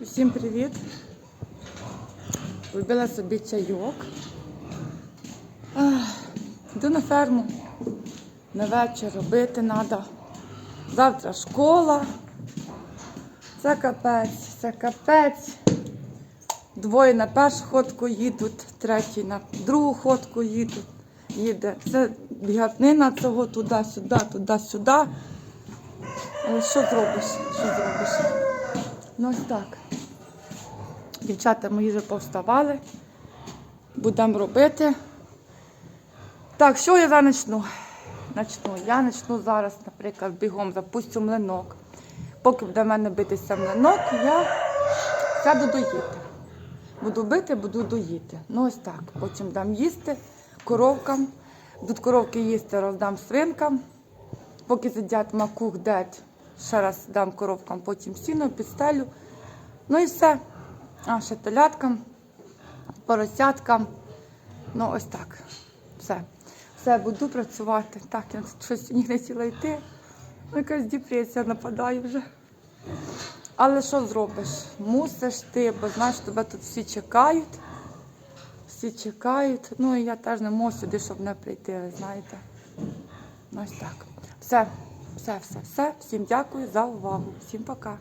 Всім привіт! Вибила собі чайок. Йду на ферму. На вечір робити треба. Завтра школа. Це капець, це капець. Двоє на першу ходку їдуть, третій на другу ходку їдуть. Їде. Це бігатнина цього туди-сюди, туди-сюди. Що зробиш? Що зробиш? Ну ось так. Дівчата мої вже повставали. Будемо робити. Так, що я зараз почну? Начну. Я почну зараз, наприклад, бігом запустю млинок. Поки буде в мене битися млинок, я сяду доїти. Буду бити, буду доїти. Ну ось так. Потім дам їсти коровкам. Будуть коровки їсти, роздам свинкам. Поки сидять макух дать, ще раз дам коровкам, потім сіно, підстелю. Ну і все. А ще теляткам, поросяткам. Ну, ось так. Все. Все, буду працювати. Так, я тут щось не хотіла йти. Ну, Якась депресія нападає вже. Але що зробиш? Мусиш ти, бо знаєш, тебе тут всі чекають. Всі чекають. Ну і я теж не можу сюди, щоб не прийти, знаєте. Ну, Ось так. Все, все, все, все. Всім дякую за увагу. Всім пока.